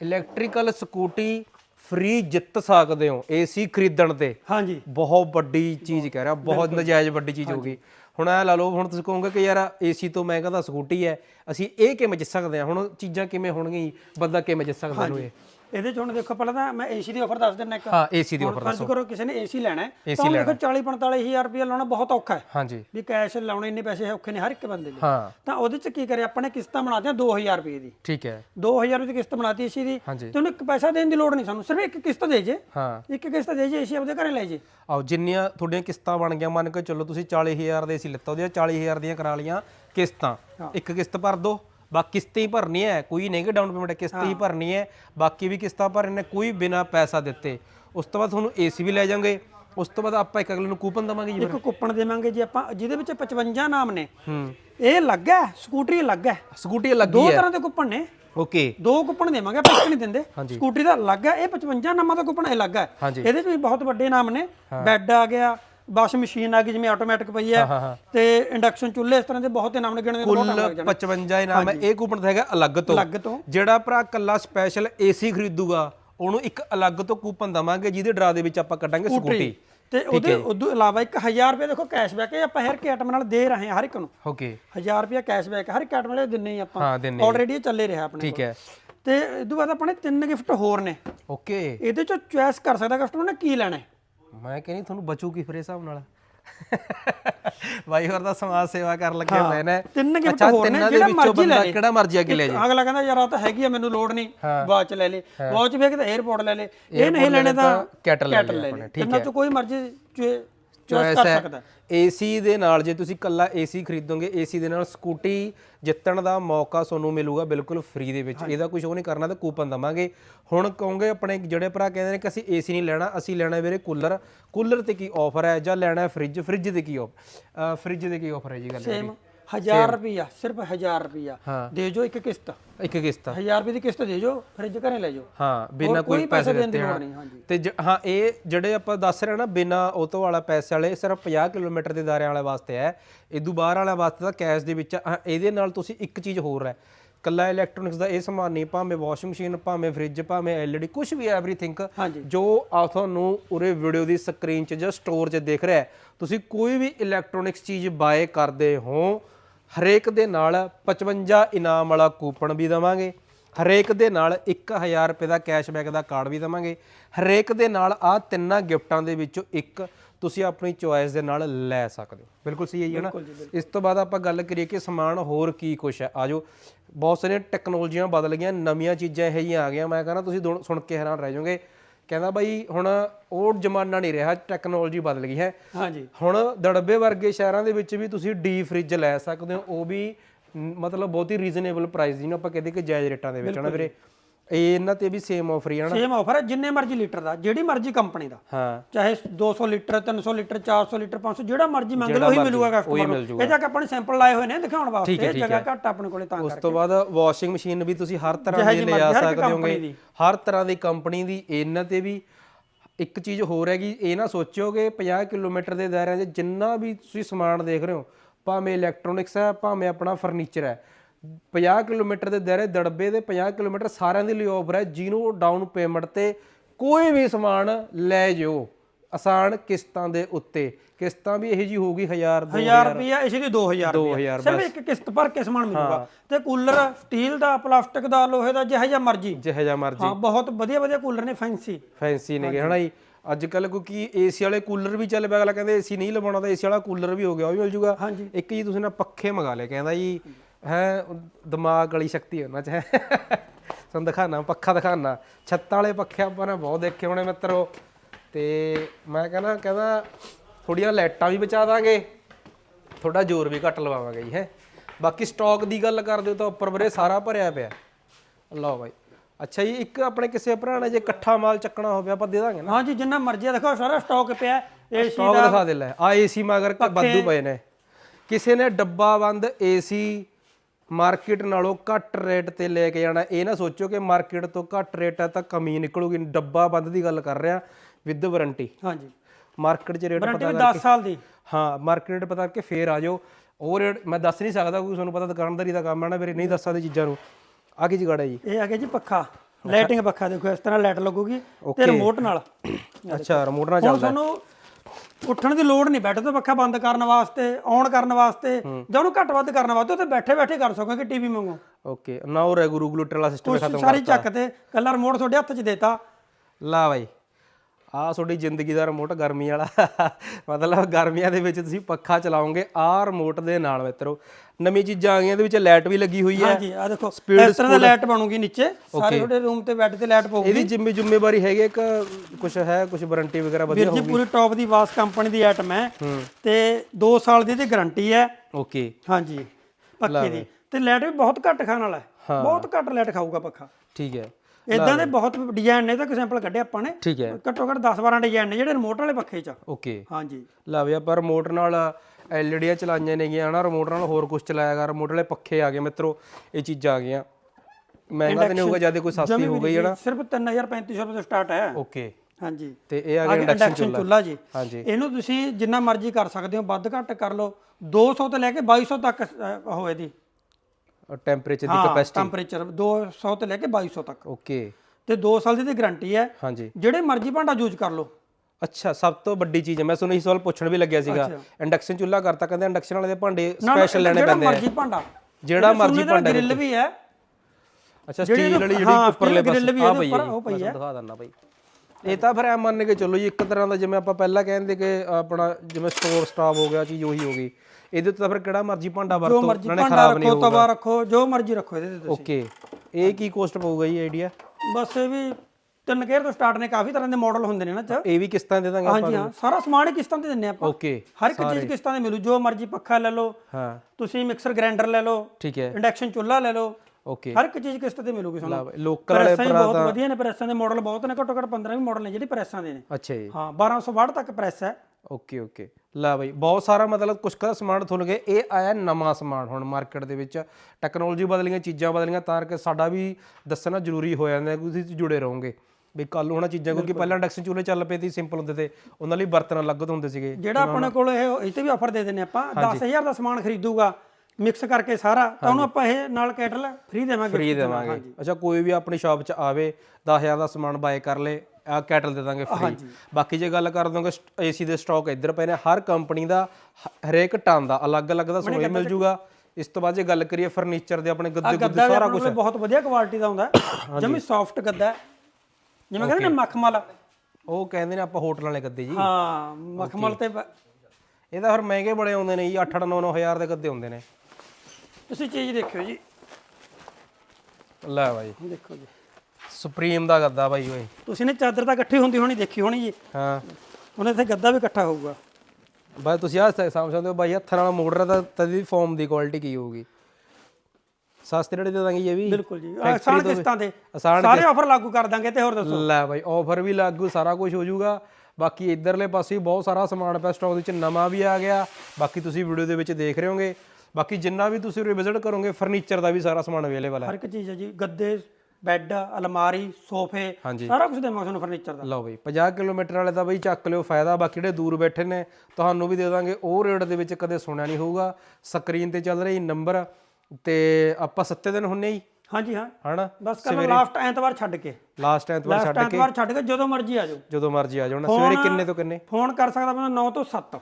ਇਲੈਕਟ੍ਰੀਕਲ ਸਕੂਟੀ ਫ੍ਰੀ ਜਿੱਤ ਸਕਦੇ ਹੋ ਏਸੀ ਖਰੀਦਣ ਤੇ। ਹਾਂਜੀ। ਬਹੁਤ ਵੱਡੀ ਚੀਜ਼ ਕਹਿ ਰਿਹਾ ਬਹੁਤ ਨਜਾਇਜ਼ ਵੱਡੀ ਚੀਜ਼ ਹੋ ਗਈ। ਹੁਣ ਇਹ ਲਾ ਲਓ ਹੁਣ ਤੁਸੀਂ ਕਹੋਗੇ ਕਿ ਯਾਰ ਏਸੀ ਤੋਂ ਮਹਿੰਗਾ ਤਾਂ ਸਕੂਟੀ ਹੈ ਅਸੀਂ ਇਹ ਕਿਵੇਂ ਜਿੱਤ ਸਕਦੇ ਹਾਂ? ਹੁਣ ਚੀਜ਼ਾਂ ਕਿਵੇਂ ਹੋਣਗੀਆਂ ਜੀ? ਬੰਦਾ ਕਿਵੇਂ ਜਿੱਤ ਸਕਦਾ ਇਹਨੂੰ ਇਹ? ਇਹਦੇ ਚ ਹੁਣ ਦੇਖੋ ਪਹਿਲਾਂ ਤਾਂ ਮੈਂ ਏਸੀ ਦੀ ਆਫਰ ਦੱਸ ਦਿੰਦਾ ਇੱਕ। ਹਾਂ ਏਸੀ ਦੀ ਆਫਰ ਫਰਜ਼ ਕਰੋ ਕਿਸੇ ਨੇ ਏਸੀ ਲੈਣਾ ਹੈ ਤਾਂ ਦੇਖੋ 40 45000 ਰੁਪਏ ਲਾਉਣਾ ਬਹੁਤ ਔਖਾ ਹੈ। ਹਾਂਜੀ। ਵੀ ਕੈਸ਼ ਲਾਉਣੇ ਇੰਨੇ ਪੈਸੇ ਔਖੇ ਨੇ ਹਰ ਇੱਕ ਬੰਦੇ ਲਈ ਹਾਂ। ਤਾਂ ਉਹਦੇ ਚ ਕੀ ਕਰੇ ਆਪਾਂ ਨੇ ਕਿਸ਼ਤਾਂ ਬਣਾਤੀਆਂ 2000 ਰੁਪਏ ਦੀ। ਠੀਕ ਹੈ। 2000 ਰੁਪਏ ਦੀ ਕਿਸ਼ਤ ਬਣਾਤੀ ਏਸੀ ਦੀ। ਤੇ ਉਹਨੂੰ ਇੱਕ ਪੈਸਾ ਦੇਣ ਦੀ ਲੋੜ ਨਹੀਂ ਸਾਨੂੰ ਸਿਰਫ ਇੱਕ ਕਿਸ਼ਤ ਦੇ ਜੇ। ਹਾਂ। ਇੱਕ ਕਿਸ਼ਤ ਦੇ ਜੇ ਏਸੀ ਆਪਦੇ ਘਰੇ ਲੈ ਜੇ। ਆਓ ਜਿੰਨੀਆਂ ਤੁਹਾਡੀਆਂ ਕਿਸ਼ਤਾਂ ਬਣ ਗਈਆਂ ਮੰਨ ਕੇ ਚੱਲੋ ਤੁਸੀਂ 40000 ਦੇ ਸੀ ਲਿੱਤਾ ਉਹਦੀਆਂ 40000 ਦੀਆਂ ਕਰਾ ਲੀਆਂ ਕਿਸ਼ਤਾਂ। ਇੱਕ ਕਿਸ਼ਤ ਭਰ ਦੋ। ਬਾਕੀ ਕਿਸ਼ਤਾਂ ਹੀ ਭਰਨੀ ਹੈ ਕੋਈ ਨਹੀਂ ਕਿ ਡਾਊਨ ਪੇਮੈਂਟ ਕਿਸ਼ਤ ਹੀ ਭਰਨੀ ਹੈ ਬਾਕੀ ਵੀ ਕਿਸ਼ਤਾਂ ਭਰਨੇ ਕੋਈ ਬਿਨਾ ਪੈਸਾ ਦਿੱਤੇ। ਉਸ ਤੋਂ ਬਾਅਦ ਤੁਹਾਨੂੰ ਏਸੀ ਵੀ ਲੈ ਜਾਵਾਂਗੇ। ਉਸ ਤੋਂ ਬਾਅਦ ਆਪਾਂ ਇੱਕ ਅਗਲੇ ਨੂੰ ਕੂਪਨ ਦਵਾਂਗੇ ਜੀ ਇੱਕ ਕੁੱਪਣ ਦੇਵਾਂਗੇ ਜੀ ਆਪਾਂ ਜਿਹਦੇ ਵਿੱਚ 55 ਨਾਮ ਨੇ। ਹੂੰ। ਇਹ ਅਲੱਗ ਹੈ ਸਕੂਟਰੀ ਅਲੱਗ ਹੈ ਸਕੂਟੀ ਲੱਗੀ ਦੋ ਹੈ ਤਰ੍ਹਾਂ ਦੇ ਕੁੱਪਣ ਨੇ। ਓਕੇ। ਦੋ ਕੁੱਪਣ ਦੇਵਾਂਗੇ ਆਪਾਂ ਇੱਕ ਨਹੀਂ ਦਿੰਦੇ। ਸਕੂਟਰੀ ਦਾ ਅਲੱਗ ਹੈ ਇਹ 55 ਨਾਮਾਂ ਦਾ ਕੁੱਪਣ ਅਲੱਗ ਹੈ। ਇਹਦੇ ਚ ਵੀ ਬਹੁਤ ਵੱਡੇ ਨਾਮ ਨੇ। ਬੈੱਡ ਆ ਗਿਆ ਵਾਸ਼ਿੰਗ ਮਸ਼ੀਨ ਆ ਗਈ ਜਿਵੇਂ ਆਟੋਮੈਟਿਕ ਪਈ ਹੈ। ਤੇ ਇੰਡਕਸ਼ਨ ਚੁੱਲ੍ਹੇ ਇਸ ਤਰ੍ਹਾਂ ਦੇ ਬਹੁਤ ਹੀ ਨਾਮ ਨੇ ਗਿਣਦੇ ਨੂੰ ਬਹੁਤ ਕੁੱਲ time ਲੱਗ ਜਾਣਾ 55 ਇਨਾਮ ਹੈ। ਇਹ ਕੂਪਨ ਹੈਗਾ ਅਲੱਗ ਤੋਂ। ਜਿਹੜਾ ਭਰਾ ਕੱਲਾ ਸਪੈਸ਼ਲ ਏਸੀ ਖਰੀਦੂਗਾ ਉਹਨੂੰ ਇੱਕ ਅਲੱਗ ਤੋਂ ਕੂਪਨ ਦਵਾਂਗੇ ਜਿਹਦੇ ਡਰਾ ਦੇ ਵਿੱਚ ਆਪਾਂ ਕੱਢਾਂਗੇ ਸਕੂਟੀ ਤੇ ਉਹਦੇ ਉਦੋਂ ਇਲਾਵਾ ਇੱਕ 1000 ਰੁਪਏ ਦੇਖੋ ਕੈਸ਼ਬੈਕ ਇਹ ਆਪਾਂ ਹਰ ਇੱਕ ਆਈਟਮ ਨਾਲ ਦੇ ਰਹੇ ਹਾਂ ਹਰ ਇੱਕ ਨੂੰ। ਓਕੇ 1000 ਰੁਪਏ ਕੈਸ਼ਬੈਕ ਹਰ ਇੱਕ ਆਈਟਮ ਨਾਲ ਦਿੰਨੇ ਹੀ ਆਪਾਂ। ਆਲਰੇਡੀ ਇਹ ਚੱਲੇ ਰਿਹਾ ਆਪਣੇ ਠੀਕ ਹੈ। ਤੇ ਇਸ ਤੋਂ ਬਾਅਦ ਆਪਣੇ ਤਿੰਨ ਗਿਫਟ ਹੋਰ ਨੇ। ਓਕੇ ਇਹਦੇ ਚੋਂ ਚੁਆਇਸ ਕਰ ਸਕਦਾ ਕਸਟਮਰ ਨੇ ਕੀ ਲੈਣਾ ਹੈ। ਮੈਂ ਕਹਿੰਦੀ ਤੁਹਾਨੂੰ ਬਚੂ ਕੀ ਫਿਰ ਇਸ ਹਿਸਾਬ ਨਾਲ। ਬਾਈ ਹੋਰ ਦਾ ਸਮਾਜ ਸੇਵਾ ਕਰਨ ਲੱਗੇ ਹੋਏ ਨੇ। ਤਿੰਨ ਗਿਫਟ ਹੋਰ ਨੇ ਜਿਹੜਾ ਮਰਜ਼ੀ ਲੈ ਲੇ। ਕਿਹੜਾ ਮਰਜ਼ੀ ਕੇ ਲੈ ਜੇ ਅਗਲਾ ਕਹਿੰਦਾ ਯਾਰ ਆ ਤਾਂ ਹੈਗੀ ਆ ਮੈਨੂੰ ਲੋੜ ਨਹੀਂ ਵਾਚ ਲੈ ਲੇ। ਵਾਚ ਵੇਖ ਤਾਂ 에어ਪੋਰਟ ਲੈ ਲੇ। ਇਹ ਨਹੀਂ ਲੈਣੇ ਤਾਂ ਕੈਟਲ ਲੈ ਲੈ ਠੀਕ ਤਿੰਨਾਂ ਚੋਂ ਕੋਈ ਮਰਜ਼ੀ ਚੋਇਸ ਹੈ ਏਸੀ ਦੇ ਨਾਲ ਜੇ ਤੁਸੀਂ ਕੱਲਾ ਏਸੀ ਖਰੀਦੋਗੇ ਏਸੀ ਦੇ ਨਾਲ ਸਕੂਟੀ ਜਿੱਤਣ ਦਾ ਮੌਕਾ ਤੁਹਾਨੂੰ ਮਿਲੂਗਾ ਬਿਲਕੁਲ ਫ੍ਰੀ ਦੇ ਵਿੱਚ। ਇਹਦਾ ਕੁਝ ਉਹ ਨਹੀਂ ਕਰਨਾ ਤਾਂ ਕੂਪਨ ਦਵਾਂਗੇ। ਹੁਣ ਕਹੋਗੇ ਆਪਣੇ ਜਿਹੜੇ ਭਰਾ ਕਹਿੰਦੇ ਨੇ ਕਿ ਅਸੀਂ ਏਸੀ ਨਹੀਂ ਲੈਣਾ ਅਸੀਂ ਲੈਣਾ ਵੀਰੇ ਕੂਲਰ ਕੂਲਰ ਤੇ ਕੀ ਆਫਰ ਹੈ ਜਾਂ ਲੈਣਾ ਫ੍ਰਿਜ ਫ੍ਰਿਜ ਤੇ ਕੀ ਆਫਰ ਫ੍ਰਿਜ ਤੇ ਕੀ ਆਫਰ ਹੈ ਜੀ ਗੱਲ ਸੇਮ 1000 ਰੁਪਿਆ ਸਿਰਫ 1000 ਰੁਪਿਆ ਹਾਂ। ਦੇ ਜੋ ਇੱਕ ਕਿਸ਼ਤ। ਇੱਕ ਕਿਸ਼ਤ। 1000 ਰੁਪਏ ਦੀ ਕਿਸ਼ਤ ਦੇ ਜੋ ਫ੍ਰਿਜ ਘਰੇ ਲੈ ਜਾਓ ਹਾਂ ਬਿਨਾ ਕੋਈ ਕੋਈ ਪੈਸੇ ਦੇਣ ਦੀ ਦਿੱਤੇ ਲੋੜ ਹਾਂ ਨਹੀਂ ਹਾਂਜੀ। ਤੇ ਜ- ਹਾਂ ਇਹ ਜਿਹੜੇ ਆਪਾਂ ਦੱਸ ਰਹੇ ਹਾਂ ਨਾ ਬਿਨਾ ਆਟੋ ਵਾਲਾ ਪੈਸੇ ਵਾਲੇ ਇਹ ਸਿਰਫ 50 ਕਿਲੋਮੀਟਰ ਦੇ ਦਾਇਰਿਆਂ ਵਾਲੇ ਵਾਸਤੇ ਹੈ। ਇਦੋਂ ਬਾਹਰ ਵਾਲਿਆਂ ਵਾਸਤੇ ਤਾਂ ਕੈਸ਼ ਦੇ ਵਿੱਚ ਹਾਂ, ਇਹਦੇ ਨਾਲ ਤੁਸੀਂ ਇੱਕ ਚੀਜ਼ ਹੋਰ ਹੈ। ਕੱਲਾ ਇਲੈਕਟ੍ਰੋਨਿਕਸ ਦਾ ਇਹ ਸਮਾਨ ਨਹੀਂ ਭਾਵੇਂ ਵਾਸ਼ਿੰਗ ਮਸ਼ੀਨ ਭਾਵੇਂ ਫ੍ਰਿਜ ਭਾਵੇਂ ਐਲਈਡੀ ਕੁਝ ਵੀ ਐਵਰੀਥਿੰਗ ਹਾਂਜੀ। ਜੋ ਆ ਤੁਹਾਨੂੰ ਉਰੇ ਵੀਡੀਓ ਦੀ ਸਕਰੀਨ 'ਚ ਜਾਂ ਸਟੋਰ 'ਚ ਦਿਖ ਰਿਹਾ ਹੈ, ਤੁਸੀਂ ਕੋਈ ਵੀ ਇਲੈਕਟ੍ਰੋਨਿਕਸ ਚੀਜ਼ ਬਾਏ ਕਰਦੇ ਹੋ ਹਰੇਕ ਦੇ ਨਾਲ 55 ਇਨਾਮ ਵਾਲਾ ਕੂਪਨ ਵੀ ਦਵਾਂਗੇ। ਹਰੇਕ ਦੇ ਨਾਲ 1000 ਰੁਪਏ ਦਾ ਕੈਸ਼ਬੈਕ ਦਾ ਕਾਰਡ ਵੀ ਦਵਾਂਗੇ। ਹਰੇਕ ਦੇ ਨਾਲ ਆ ਤਿੰਨਾਂ ਗਿਫਟਾਂ ਦੇ ਵਿੱਚੋਂ ਇੱਕ ਤੁਸੀਂ ਆਪਣੀ ਚੁਆਇਸ ਦੇ ਨਾਲ ਲੈ ਸਕਦੇ ਹੋ। ਬਿਲਕੁਲ ਸਹੀ ਹੈ ਨਾ? ਇਸ ਤੋਂ ਬਾਅਦ ਆਪਾਂ ਗੱਲ ਕਰੀਏ ਕਿ ਸਮਾਨ ਹੋਰ ਕੀ ਕੁਛ ਹੈ। ਆਜੋ ਬਹੁਤ ਸਾਰੀਆਂ ਟੈਕਨੋਲੋਜੀਆਂ ਬਦਲ ਗਈਆਂ ਨਵੀਆਂ ਚੀਜ਼ਾਂ ਇਹੋ ਜਿਹੀਆਂ ਆ ਗਈਆਂ। ਮੈਂ ਕਹਿੰਦਾ ਤੁਸੀਂ ਸੁਣ ਕੇ ਹੈਰਾਨ ਰਹਿ ਜਾਓਗੇ। ਕਹਿੰਦਾ ਬਾਈ ਹੁਣ ਉਹ ਜ਼ਮਾਨਾ ਨਹੀਂ ਰਿਹਾ ਟੈਕਨੋਲੋਜੀ ਬਦਲ ਗਈ ਹੈ। ਹਾਂਜੀ। ਹੁਣ ਦੜਬੇ ਵਰਗੇ ਸ਼ਹਿਰਾਂ ਦੇ ਵਿੱਚ ਵੀ ਤੁਸੀਂ ਡੀ ਫ੍ਰਿਜ ਲੈ ਸਕਦੇ ਹੋ ਉਹ ਵੀ ਮਤਲਬ ਬਹੁਤ ਹੀ ਰੀਜ਼ਨੇਬਲ ਪ੍ਰਾਈਸ ਜਿਹਨੂੰ ਆਪਾਂ ਕਹਿੰਦੇ ਕਿ ਜਾਇਜ਼ ਰੇਟਾਂ ਦੇ ਵਿੱਚ ਹਨਾ ਵੀਰੇ? ਇਹ ਇਹਨਾਂ ਤੇ ਵੀ ਸੇਮ ਆਫਰ ਹੀ ਹੈ ਨਾ? ਸੇਮ ਆਫਰ ਹੈ ਜਿੰਨੇ ਮਰਜ਼ੀ ਲੀਟਰ ਦਾ ਜਿਹੜੀ ਮਰਜ਼ੀ ਕੰਪਨੀ ਦਾ। ਹਾਂ। ਚਾਹੇ 200 ਲੀਟਰ 300 ਲੀਟਰ 400 ਲੀਟਰ 500 ਜਿਹੜਾ ਮਰਜ਼ੀ ਮੰਗ ਲਓ ਉਹੀ ਮਿਲੂਗਾ ਕਸਟਮਰ ਨੂੰ। ਇਹ ਕੇ ਆਪਾਂ ਨੇ ਸੈਂਪਲ ਲਾਏ ਹੋਏ ਨੇ ਦਿਖਾਉਣ ਵਾਸਤੇ। ਜਗ੍ਹਾ ਘੱਟ ਆਪਣੇ ਕੋਲੇ ਤਾਂ ਉਸ ਤੋਂ ਬਾਅਦ ਵਾਸ਼ਿੰਗ ਮਸ਼ੀਨ ਵੀ ਤੁਸੀਂ ਹਰ ਤਰ੍ਹਾਂ ਦੀ ਇੱਕ ਸਕਦੇ ਹੋਗੇ। ਦੀ। ਹਰ ਤਰ੍ਹਾਂ ਦੀ ਕੰਪਨੀ ਦੀ ਇਹਨਾਂ ਤੇ ਵੀ ਇੱਕ ਚੀਜ਼ ਹੋਰ ਹੈਗੀ ਇਹ ਨਾ ਸੋਚਿਓ ਕਿ 50 ਕਿਲੋਮੀਟਰ ਦੇ ਦਾਇਰਿਆਂ 'ਚ ਜਿੰਨਾ ਵੀ ਤੁਸੀਂ ਸਮਾਨ ਦੇਖ ਰਹੇ ਹੋ ਭਾਵੇਂ ਇਲੈਕਟ੍ਰੋਨਿਕਸ ਹੈ ਭਾਵੇਂ ਆਪਣਾ ਫਰਨੀਚਰ ਹੈ 50 ਕਿਲੋਮੀਟਰ ਦੇ ਦਾਇਰੇ ਦੜਬੇ ਦੇ 50 ਕਿਲੋਮੀਟਰ ਸਾਰਿਆਂ ਦੇ ਲਈ ਆਫਰ ਹੈ ਜਿਹਨੂੰ ਡਾਊਨ ਪੇਮੈਂਟ ਤੇ ਕੋਈ ਵੀ ਸਮਾਨ ਲੈ ਜਿਓ ਆਸਾਨ ਕਿਸ਼ਤਾਂ ਦੇ ਉੱਤੇ। ਕਿਸ਼ਤਾਂ ਵੀ ਇਹੋ ਜੀ ਹੋਊਗੀ 1000 1000 ਰੁਪਿਆ ਇਸੇ ਦੀ 2000 2000 ਸਿਰਫ ਇੱਕ ਕਿਸ਼ਤ ਭਰ ਕੇ ਸਮਾਨ ਮਿਲੂਗਾ। ਤੇ ਕੂਲਰ ਸਟੀਲ ਦਾ ਪਲਾਸਟਿਕ ਦਾ ਲੋਹੇ ਦਾ ਜਿਹੋ ਜਿਹਾ ਮਰਜ਼ੀ। ਜਿਹੋ ਜਿਹਾ ਮਰਜ਼ੀ। ਹਾਂ ਬਹੁਤ ਵਧੀਆ ਵਧੀਆ ਕੂਲਰ ਨੇ ਫੈਂਸੀ। ਫੈਂਸੀ ਨੇਗੇ ਹਨਾ ਜੀ ਅੱਜ ਕੱਲ ਕਿਉਂਕਿ ਏਸੀ ਵਾਲੇ ਕੂਲਰ ਵੀ ਚੱਲ ਪਿਆ ਅਗਲਾ ਕਹਿੰਦੇ ਏਸੀ ਨਹੀਂ ਲਵਾਉਣਾ ਤਾਂ ਏਸੀ ਵਾਲਾ ਕੂਲਰ ਵੀ ਹੋ ਗਿਆ ਉਹ ਵੀ ਮਿਲ ਜੂਗਾ। ਹਾਂਜੀ। ਇੱਕ ਜੀ ਤੁਸੀਂ ਨਾ ਪੱਖੇ ਮੰਗਾ ਲਿਆ ਕਹਿੰਦਾ ਜੀ ਹੈ ਦਿਮਾਗ ਵਾਲੀ ਸ਼ਕਤੀ ਉਹਨਾਂ ਚ ਹੈ। ਤੁਹਾਨੂੰ ਦਿਖਾਣਾ ਪੱਖਾ ਦਿਖਾਣਾ ਛੱਤਾਂ ਵਾਲੇ ਪੱਖੇ ਆਪਾਂ ਨੇ ਬਹੁਤ ਦੇਖੇ ਹੋਣੇ ਮਿੱਤਰੋ। ਤੇ ਮੈਂ ਕਹਿੰਦਾ ਕਹਿੰਦਾ ਥੋੜੀਆਂ ਲਾਈਟਾਂ ਵੀ ਬਚਾ ਦਾਂਗੇ। ਥੋੜਾ ਜ਼ੋਰ ਵੀ ਘੱਟ ਲਵਾਵਾਂਗੇ ਜੀ ਹੈ। ਬਾਕੀ ਸਟਾਕ ਦੀ ਗੱਲ ਕਰਦੇ ਹੋ ਤਾਂ ਉੱਪਰ ਵੀਰੇ ਸਾਰਾ ਭਰਿਆ ਪਿਆ। ਲਓ ਬਾਈ। ਅੱਛਾ ਜੀ ਇੱਕ ਆਪਣੇ ਕਿਸੇ ਭਰਾ ਨੇ ਜੇ ਇਕੱਠਾ ਮਾਲ ਚੱਕਣਾ ਹੋਵੇ ਆਪਾਂ ਦੇ ਦਾਂਗੇ ਨਾ? ਹਾਂਜੀ ਜਿੰਨਾ ਮਰਜ਼ੀ ਦੇਖੋ ਸਾਰਾ ਸਟਾਕ ਪਿਆ। ਏਸੀ ਸਟਾਕ ਦਿਖਾ ਦੇ ਲੈ। ਆ ਏਸੀ ਮਗਰ ਬੱਦੂ ਪਏ ਨੇ। ਕਿਸੇ ਨੇ ਡੱਬਾ ਬੰਦ ਏਸੀ ਮਾਰਕੀਟ ਨਾਲੋਂ ਘੱਟ ਰੇਟ ਤੇ ਲੈ ਕੇ ਜਾਣਾ। ਇਹ ਨਾ ਸੋਚੋ ਕਿ ਮਾਰਕੀਟ ਤੋਂ ਘੱਟ ਰੇਟ ਹੈ ਤਾਂ ਕਮੀ ਨਿਕਲੂਗੀ। ਡੱਬਾ ਬੰਦ ਦੀ ਗੱਲ ਕਰ ਰਿਹਾ ਵਿਦ ਵਾਰੰਟੀ। ਹਾਂਜੀ। ਮਾਰਕੀਟ 'ਚ ਰੇਟ ਪਤਾ ਵੀ 10 ਸਾਲ ਦੀ। ਹਾਂ ਮਾਰਕੀਟ ਰੇਟ ਪਤਾ ਕਰਕੇ ਫੇਰ ਆ ਜਾਓ। ਉਹ ਰੇਟ ਮੈਂ ਦੱਸ ਨਹੀਂ ਸਕਦਾ ਕਿਉਂਕਿ ਤੁਹਾਨੂੰ ਪਤਾ ਦੁਕਾਨਦਾਰੀ ਦਾ ਕੰਮ ਹੈ ਨਾ ਵੀਰੇ ਨਹੀਂ ਦੱਸ ਸਕਦੇ ਚੀਜ਼ਾਂ ਨੂੰ। ਆ ਕੀ ਜਗੜ ਜੀ? ਇਹ ਆ ਗਿਆ ਜੀ ਪੱਖਾ। ਲਾਈਟਿੰਗ ਪੱਖਾ ਦੇਖੋ ਇਸ ਤਰ੍ਹਾਂ ਲਾਈਟ ਲੱਗੂਗੀ ਤੇ ਰਿਮੋਟ ਨਾਲ। ਅੱਛਾ ਰਿਮੋਟ ਨਾਲ ਹੁਣ ਚੱਲਦਾ। ਤੁਹਾਨੂੰ ਉੱਠਣ ਦੀ ਲੋੜ ਨਹੀਂ ਬੈਠੇ ਤੋਂ ਪੱਖਾ ਬੰਦ ਕਰਨ ਵਾਸਤੇ ਔਨ ਕਰਨ ਵਾਸਤੇ ਜਾਂ ਉਹਨੂੰ ਘੱਟ ਵੱਧ ਕਰਨ ਵਾਸਤੇ ਤੇ ਬੈਠੇ ਬੈਠੇ ਕਰ ਸਕੋਗੇ ਟੀਵੀ ਵਾਂਗੂ ਓਕੇ ਨਾ ਉਹ ਰੈਗੂਲੇਟਰ ਵਾਲਾ ਸਿਸਟਮ ਖਤਮ ਸਾਰੀ ਚੱਕ ਤੇ ਕੱਲਾ ਰਿਮੋਟ ਤੁਹਾਡੇ ਹੱਥ 'ਚ ਦੇਤਾ। ਲਾ ਬਾਈ। ਆ ਤੁਹਾਡੀ ਜ਼ਿੰਦਗੀ ਦਾ ਰਿਮੋਟ ਗਰਮੀ ਵਾਲਾ। ਮਤਲਬ ਗਰਮੀਆਂ ਦੇ ਵਿੱਚ ਤੁਸੀਂ ਪੱਖਾ ਚਲਾਓਗੇ ਆ ਰਿਮੋਟ ਦੇ ਨਾਲ ਮਿੱਤਰੋ। ਨਵੀਂ ਚੀਜ਼ਾਂ ਆ ਗਈਆਂ ਇਹਦੇ ਵਿੱਚ ਲਾਈਟ ਵੀ ਲੱਗੀ ਹੋਈ ਹੈ। ਹਾਂਜੀ ਆ ਦੇਖੋ ਇਸ ਤਰ੍ਹਾਂ ਦਾ ਲਾਈਟ ਬਣੂਗੀ ਨੀਚੇ। ਸਾਰੇ ਤੁਹਾਡੇ ਰੂਮ ਤੇ ਬੈੱਡ ਤੇ ਲਾਈਟ ਪਊਗੀ। ਇਹਦੀ ਜ਼ਿੰਮੇ ਜ਼ਿੰਮੇਵਾਰੀ ਹੈਗੀ ਇੱਕ ਕੁਝ ਹੈ ਕੁਝ ਵਾਰੰਟੀ ਵਗੈਰਾ ਵਧੀਆ ਵੀਰ ਜੀ ਪੂਰੀ ਟੌਪ ਦੀ ਵਾਸ ਕੰਪਨੀ ਦੀ ਆਈਟਮ ਹੈ। ਤੇ 2 ਸਾਲ ਦੀ ਇਹਦੀ ਗਾਰੰਟੀ ਹੈ। ਓਕੇ ਹਾਂਜੀ ਪੱਖੇ ਦੀ। ਤੇ ਲਾਈਟ ਵੀ ਬਹੁਤ ਘੱਟ ਖਾਣ ਵਾਲਾ ਹੈ। ਬਹੁਤ ਘੱਟ ਲਾਈਟ ਖਾਊਗਾ ਪੱਖਾ। ਠੀਕ ਹੈ। ਇਦਾਂ ਦੇ ਬਹੁਤ ਡਿਜ਼ਾਈਨ ਨੇ ਤਾਂ ਸੈਂਪਲ ਕੱਢੇ ਆਪਾਂ ਨੇ। ਠੀਕ ਹੈ। ਘੱਟੋ ਘੱਟ 10 12 ਡਿਜ਼ਾਈਨ ਨੇ ਜਿਹੜੇ ਰਿਮੋਟ ਵਾਲੇ ਪੱਖੇ 'ਚ। ਓਕੇ। ਹਾਂਜੀ। ਲਾ ਵੀ ਆਪਾਂ ਰਿਮੋਟ ਨਾਲ ਐਲਈਡੀਆਂ ਚਲਾਈਆਂ ਨੇਗੀਆਂ ਹਨਾ? ਰਿਮੋਟ ਨਾਲ ਹੋਰ ਕੁਝ ਚਲਾਇਆ ਗਾ ਰਿਮੋਟ ਵਾਲੇ ਪੱਖੇ ਆ ਗਏ ਮਿੱਤਰੋ ਇਹ ਚੀਜ਼ਾਂ ਆ ਗਈਆਂ। ਮਹਿੰਗਾ ਤਾਂ ਨਹੀਂ ਹੋਊਗਾ ਜ਼ਿਆਦਾ ਕੋਈ ਸਸਤੀ ਹੋ ਗਈ ਹਨਾ ਸਿਰਫ 3350 ਰੁਪਏ ਤੋਂ ਸਟਾਰਟ ਹੈ। ਓਕੇ। ਹਾਂਜੀ। ਤੇ ਇਹ ਆ ਗਿਆ ਇੰਡਕਸ਼ਨ ਚੁੱਲ੍ਹਾ ਜੀ। ਹਾਂਜੀ। ਇਹਨੂੰ ਤੁਸੀਂ ਜਿੰਨਾ ਮਰਜ਼ੀ ਕਰ ਸਕਦੇ ਹੋ ਵੱਧ ਘੱਟ ਕਰ ਲਓ। 200 ਤੋਂ ਲੈ ਕੇ 2200 ਤੱਕ ਹੋਏ ਦੀ। ਟੈਂਪਰੇਚਰ ਦੀ ਹਾਂ ਕੈਪੈਸਿਟੀ ਟੈਂਪਰੇਚਰ 200 ਤੋਂ ਲੈ ਕੇ 2200 ਤੱਕ। ਓਕੇ ਤੇ 2 ਸਾਲ ਦੀ ਦੀ ਗਾਰੰਟੀ ਹੈ। ਹਾਂਜੀ। ਜਿਹੜੇ ਮਰਜ਼ੀ ਭਾਂਡਾ ਯੂਜ਼ ਕਰ ਲਓ। ਅੱਛਾ ਸਭ ਤੋਂ ਵੱਡੀ ਚੀਜ਼ ਹੈ। ਮੈਂ ਤੁਹਾਨੂੰ ਇਸ ਸਵਾਲ ਪੁੱਛਣ ਵੀ ਲੱਗਿਆ ਸੀਗਾ। ਇੰਡਕਸ਼ਨ ਚੁੱਲ੍ਹਾ ਕਰਤਾ ਕਹਿੰਦੇ ਇੰਡਕਸ਼ਨ ਵਾਲੇ ਦੇ ਭਾਂਡੇ ਸਪੈਸ਼ਲ ਲੈਣੇ ਪੈਂਦੇ ਆ। ਮਰਜ਼ੀ ਭਾਂਡਾ। ਜਿਹੜਾ ਮਰਜ਼ੀ ਭਾਂਡਾ ਗ੍ਰਿਲ ਵੀ ਹੈ। ਅੱਛਾ ਸਟੀਲ ਵਾਲੀ ਜਿਹੜੀ ਹਾਂ, ਉੱਪਰਲੇ ਪਾਸੇ। ਆ ਪਈ ਹੈ ਉਹ ਪਈ ਤੁਹਾਨੂੰ ਦਿਖਾ ਦਿੰਦਾ ਬਾਈ ਇਹ ਤਾਂ ਫਿਰ ਐ ਮੰਨ ਕੇ ਚੱਲੋ ਜੀ ਇੱਕ ਤਰ੍ਹਾਂ ਦਾ ਜਿਵੇਂ ਆਪਾਂ ਪਹਿਲਾਂ ਕਹਿੰਦੇ ਕਿ ਆਪਣਾ ਜਿਵੇਂ ਸਟੋਰ ਸਟਾਪ ਹੋ ਗਿਆ ਚੀਜ਼ ਉਹੀ ਹੋ ਗਈ। ਇਹਦੇ ਉੱਤੇ ਤਾਂ ਫਿਰ ਕਿਹੜਾ ਮਰਜ਼ੀ ਭਾਂਡਾ ਜੋ ਵਰਤੋ ਮਰਜ਼ੀ ਨਾਲੇ ਭਾਂਡਾ ਖਰਾਬ ਨਹੀਂ ਰੱਖੋ ਹੋਊਗਾ। ਤਵਾ ਰੱਖੋ ਜੋ ਮਰਜ਼ੀ ਰੱਖੋ ਇਹਦੇ ਤੇ ਤੁਸੀਂ। ਓਕੇ ਇਹ ਕੀ ਕੋਸਟ ਪਊਗਾ ਜੀ ਆਈਡੀਆ ਬਸ ਇਹ ਵੀ ਤਿੰਨ ਗੇਅਰ ਤੋਂ ਸਟਾਰਟ ਨੇ ਕਾਫੀ ਤਰ੍ਹਾਂ ਦੇ ਮਾਡਲ ਹੁੰਦੇ ਨੇ ਨਾ ਚ। ਇਹ ਵੀ ਕਿਸ਼ਤਾਂ ਦੇ ਦਾਂਗੇ ਆਪਾਂ ਹਾਂਜੀ ਹਾਂ ਸਾਰਾ ਸਮਾਨ ਹੀ ਕਿਸ਼ਤਾਂ ਤੇ ਦਿੰਨੇ ਆਪਾਂ। ਓਕੇ ਹਰ ਇੱਕ ਚੀਜ਼ ਕਿਸ਼ਤਾਂ ਤੇ ਮਿਲੂ ਜੋ ਮਰਜ਼ੀ ਪੱਖਾ ਲੈ ਲਓ ਹਾਂ। ਤੁਸੀਂ ਮਿਕਸਰ ਗ੍ਰਾਈਂਡਰ ਲੈ ਲਓ ਠੀਕ ਹੈ। ਇੰਡਕਸ਼ਨ ਚੁੱਲ੍ਹਾ ਲੈ ਲਓ ਓਕੇ। ਹਰ ਇੱਕ ਚੀਜ਼ ਕਿਸ਼ਤ ਤੇ ਮਿਲੂਗੀ ਤੁਹਾਨੂੰ। ਲੋਕਲ ਵਾਲੇ ਪ੍ਰੈਸਾਂ ਹੀ ਬਹੁਤ ਵਧੀਆ ਨੇ ਪ੍ਰੈਸਾਂ ਦੇ ਮਾਡਲ ਬਹੁਤ ਨੇ ਘੱਟੋ ਘੱਟ 15 ਵੀ ਮਾਡਲ ਨੇ ਜਿਹੜੇ ਪ੍ਰੈਸਾਂ ਦੇ ਨੇ। ਅੱਛਾ ਜੀ। ਹਾਂ 1260 ਤੱਕ ਪ੍ਰੈਸ ਹੈ। Okay okay. ਲੈ ਬਈ ਬਹੁਤ ਸਾਰਾ ਮਤਲਬ ਕੁਛ ਕਾ ਸਮਾਨ ਤੁਹਾਨੂੰ ਗਏ ਇਹ ਆਇਆ ਨਵਾਂ ਸਮਾਨ ਹੁਣ ਮਾਰਕੀਟ ਦੇ ਵਿੱਚ। ਟੈਕਨੋਲੋਜੀ ਬਦਲੀਆਂ ਚੀਜ਼ਾਂ ਬਦਲੀਆਂ ਤਾਂ ਕਰਕੇ ਸਾਡਾ ਵੀ ਦੱਸਣਾ ਜ਼ਰੂਰੀ ਹੋ ਜਾਂਦਾ ਕਿ ਤੁਸੀਂ ਜੁੜੇ ਰਹੋਗੇ। ਵੀ ਕੱਲ ਨੂੰ ਹੋਣਾ ਚੀਜ਼ਾਂ ਕਿਉਂਕਿ ਪਹਿਲਾਂ ਇੰਡਕਸ਼ਨ ਚੁੱਲ੍ਹੇ ਚੱਲ ਪਏ ਸੀ ਸਿੰਪਲ ਹੁੰਦੇ ਤੇ ਉਹਨਾਂ ਲਈ ਬਰਤਨ ਅਲੱਗ ਤੋਂ ਹੁੰਦੇ ਸੀਗੇ। ਜਿਹੜਾ ਆਪਣੇ ਕੋਲ ਇਹ ਤੇ ਵੀ ਆਫਰ ਦੇ ਦਿੰਨੇ ਆਪਾਂ। 10000 ਦਾ ਸਮਾਨ ਖਰੀਦੂਗਾ ਮਿਕਸ ਕਰਕੇ ਸਾਰਾ ਤਾਂ ਉਹਨੂੰ ਆਪਾਂ ਇਹ ਨਾਲ ਕੈਟਲ ਫ੍ਰੀ ਦੇਵਾਂਗੇ। ਫ੍ਰੀ ਦੇਵਾਂਗੇ। ਅੱਛਾ ਕੋਈ ਵੀ ਆਪਣੀ ਸ਼ਾਪ 'ਚ ਆਵੇ 10000 ਦਾ ਸਮਾਨ ਬਾਏ ਕਰ ਲੇ ਕੈਟਲ ਦੇ ਦਾਂਗੇ ਫ੍ਰੀ ਬਾਕੀ ਜੇ ਗੱਲ ਕਰ ਦੋਗੇ ਏਸੀ ਦੇ ਸਟਾਕ ਇੱਧਰ ਪਏ ਨੇ ਹਰ ਕੰਪਨੀ ਦਾ ਹਰੇਕ ਟਨ ਦਾ ਅਲੱਗ-ਅਲੱਗ ਦਾ ਇਹ ਮਿਲ ਜੂਗਾ। ਇਸ ਤੋਂ ਬਾਅਦ ਜੇ ਗੱਲ ਕਰੀਏ ਫਰਨੀਚਰ ਦੇ ਆਪਣੇ ਗੱਦੇ ਗੁੱਦੇ ਸਾਰਾ ਕੋਲ ਬਹੁਤ ਵਧੀਆ ਕੁਆਲਿਟੀ ਦਾ ਹੁੰਦਾ ਜਮੀ ਸੌਫਟ ਗੱਦਾ ਜਿਵੇਂ ਕਹਿੰਦੇ ਨੇ ਮਖਮਲ। ਉਹ ਕਹਿੰਦੇ ਨੇ ਆਪਾਂ ਹੋਟਲ ਵਾਲੇ ਗੱਦੇ ਜੀ। ਹਾਂ ਮਖਮਲ ਤੇ ਇਹ ਤਾਂ ਫਿਰ ਮਹਿੰਗੇ ਬੜੇ ਆਉਂਦੇ ਨੇ ਜੀ 8-8 9-9 ਹਜ਼ਾਰ ਦੇ ਗੱਦੇ ਹੁੰਦੇ ਨੇ। ਤੁਸੀਂ ਚੀਜ਼ ਦੇਖਿਓ ਜੀ। ਲੈ ਬਾਈ। ਦੇਖੋ ਜੀ। ਸੁਪਰੀਮ ਦਾ ਗੱਦਾ ਬਾਈ ਓਏ। ਤੁਸੀਂ ਨੇ ਚਾਦਰ ਤਾਂ ਇਕੱਠੀ ਹੁੰਦੀ ਹੋਣੀ ਦੇਖੀ ਹੋਣੀ ਜੀ। ਹਾਂ। ਉਹਨੇ ਇੱਥੇ ਗੱਦਾ ਵੀ ਇਕੱਠਾ ਹੋਊਗਾ। ਬਾਈ ਤੁਸੀਂ ਆਹ ਸਮਝਦੇ ਹੋ ਬਾਈ ਹੱਥਾਂ ਨਾਲ ਮੋੜ ਰਿਹਾ ਤਾਂ ਤਦੀ ਫਾਰਮ ਦੀ ਕੁਆਲਿਟੀ ਕੀ ਹੋਊਗੀ। ਸਸਤੇ ਰੇਟ ਦੇ ਦਾਂਗੇ ਇਹ ਵੀ। ਬਿਲਕੁਲ ਜੀ। ਆਸਾਨ ਕਿਸ਼ਤਾਂ ਦੇ। ਆਸਾਨ ਸਾਰੇ ਆਫਰ ਲਾਗੂ ਕਰ ਦਾਂਗੇ ਤੇ ਹੋਰ ਦੱਸੋ। ਲੈ ਬਾਈ ਆਫਰ ਵੀ ਲਾਗੂ ਸਾਰਾ ਕੁਝ ਹੋ ਜਾਊਗਾ। ਬਾਕੀ ਇਧਰਲੇ ਪਾਸੇ ਬਹੁਤ ਸਾਰਾ ਸਮਾਨ ਪਿਆ ਸਟਾਕ ਦੇ ਵਿੱਚ ਨਵਾਂ ਵੀ ਆ ਗਿਆ। ਬਾਕੀ ਤੁਸੀਂ ਵੀਡੀਓ ਦੇ ਵਿੱਚ ਦੇਖ ਰਹੇ ਹੋਗੇ। ਬਾਕੀ ਜਿੰਨਾ ਵੀ ਤੁਸੀਂ ਵਿਜ਼ਿਟ ਕਰੋਗੇ ਫਰਨੀਚਰ ਦਾ ਵੀ ਸਾਰਾ ਸਮਾਨ ਅਵੇਲੇਬਲ ਹੈ। ਹਰ ਇੱਕ ਚੀਜ਼ ਹੈ ਜੀ ਗੱਦੇ ਬੈੱਡ ਅਲਮਾਰੀ ਸੋਫੇ। ਸਾਰਾ ਕੁਝ ਦੇਵਾਂਗੇ ਤੁਹਾਨੂੰ ਫਰਨੀਚਰ ਦਾ। ਲਓ ਬਈ 50 ਕਿਲੋਮੀਟਰ ਵਾਲੇ ਦਾ ਬਈ ਚੱਕ ਲਿਓ ਫਾਇਦਾ ਬਾਕੀ ਜਿਹੜੇ ਦੂਰ ਬੈਠੇ ਨੇ ਤੁਹਾਨੂੰ ਵੀ ਦੇ ਦਾਂਗੇ। ਉਹ ਰੇਟ ਦੇ ਵਿੱਚ ਕਦੇ ਸੁਣਿਆ ਨਹੀਂ ਹੋਊਗਾ। ਸਕਰੀਨ ਤੇ ਚੱਲ ਰਹੀ ਨੰਬਰ ਤੇ ਆਪਾਂ ਸੱਤੇ ਦਿਨ ਹੁੰਨੇ ਹੀ ਹਾਂਜੀ ਹਾਂ। ਹਨਾ? ਬਸ ਕੱਲ ਲਾਸਟ ਐਤਵਾਰ ਛੱਡ ਕੇ। ਲਾਸਟ ਐਤਵਾਰ ਲਾਸਟ ਐਤਵਾਰ ਛੱਡ ਕੇ ਜਦੋਂ ਮਰਜ਼ੀ ਆ ਜਾਓ। ਜਦੋਂ ਮਰਜ਼ੀ ਆ ਜਾਓ। ਨਾ ਸਵੇਰੇ ਕਿੰਨੇ ਤੋਂ ਕਿੰਨੇ? ਫੋਨ ਕਰ ਸਕਦਾ ਬੰਦਾ 9 ਤੋਂ 7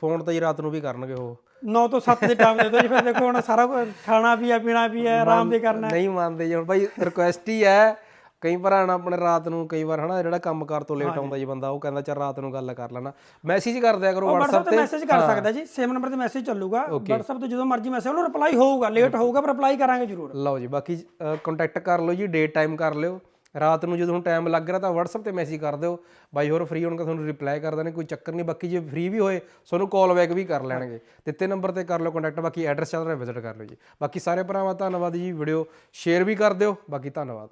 ਫੋਨ ਤਾਂ ਜੀ ਰਾਤ ਨੂੰ ਵੀ ਕਰਨਗੇ ਉਹ। 9 ਤੋਂ 7 ਦੇ ਟਾਈਮ ਦੇ ਦੋ ਜੀ ਫਿਰ ਦੇਖੋ ਹੁਣ ਸਾਰਾ ਕੁਝ ਖਾਣਾ ਵੀ ਆ ਪੀਣਾ ਵੀ ਹੈ ਆਰਾਮ ਵੀ ਕਰਨਾ। ਨਹੀਂ ਮੰਨਦੇ ਜੀ ਹੁਣ ਭਾਈ ਰਿਕੁਐਸਟ ਹੀ ਹੈ ਕਈ ਭਰਾ ਨਾ ਆਪਣੇ ਰਾਤ ਨੂੰ ਕਈ ਵਾਰ ਹਨਾ ਜਿਹੜਾ ਕੰਮ ਕਾਰ ਤੋਂ ਲੇਟ ਆਉਂਦਾ ਜੀ ਬੰਦਾ ਉਹ ਕਹਿੰਦਾ ਚੱਲ ਰਾਤ ਨੂੰ ਗੱਲ ਕਰ ਲੈਣਾ ਮੈਸੇਜ ਕਰ ਦਿਆ ਕਰੋ WhatsApp ਤੇ ਮੈਸੇਜ ਕਰ ਸਕਦਾ ਜੀ ਸੇਮ ਨੰਬਰ ਤੇ ਮੈਸੇਜ ਚੱਲੂਗਾ। WhatsApp ਤੇ ਜਦੋਂ ਮਰਜ਼ੀ ਮੈਸੇਜ ਉਹਨੂੰ ਰਿਪਲਾਈ ਹੋਊਗਾ ਲੇਟ ਹੋਊਗਾ ਪਰ ਰਿਪਲਾਈ ਕਰਾਂਗੇ ਜ਼ਰੂਰ। ਲਓ ਜੀ ਬਾਕੀ ਕੰਟੈਕਟ ਕਰ ਲਓ ਜੀ ਡੇ ਟਾਈਮ ਕਰ ਲਿਓ। ਰਾਤ ਨੂੰ ਜਦੋਂ ਟਾਈਮ ਲੱਗ ਰਿਹਾ ਤਾਂ WhatsApp ਤੇ ਮੈਸੇਜ ਕਰ ਦਿਓ। ਬਾਈ ਹੋਰ ਫ੍ਰੀ ਹੋਣਗੇ, ਤੁਹਾਨੂੰ ਰਿਪਲਾਈ ਕਰ ਦੇਣੇ ਕੋਈ ਚੱਕਰ ਨਹੀਂ। ਬਾਕੀ ਜੇ ਫ੍ਰੀ ਵੀ ਹੋਏ, ਤੁਹਾਨੂੰ ਕਾਲ ਬੈਕ ਵੀ ਕਰ ਲੈਣਗੇ। ਦਿੱਤੇ ਨੰਬਰ ਤੇ ਕਰ ਲਓ ਕੰਟੈਕਟ ਬਾਕੀ ਐਡਰੈਸ ਚੱਲ ਰਿਹਾ ਵਿਜ਼ਿਟ ਕਰ ਲਓ ਜੀ। ਬਾਕੀ ਸਾਰੇ ਭਰਾਵਾਂ, ਧੰਨਵਾਦ ਜੀ ਵੀਡੀਓ ਸ਼ੇਅਰ ਵੀ ਕਰ ਦਿਓ। ਬਾਕੀ ਧੰਨਵਾਦ।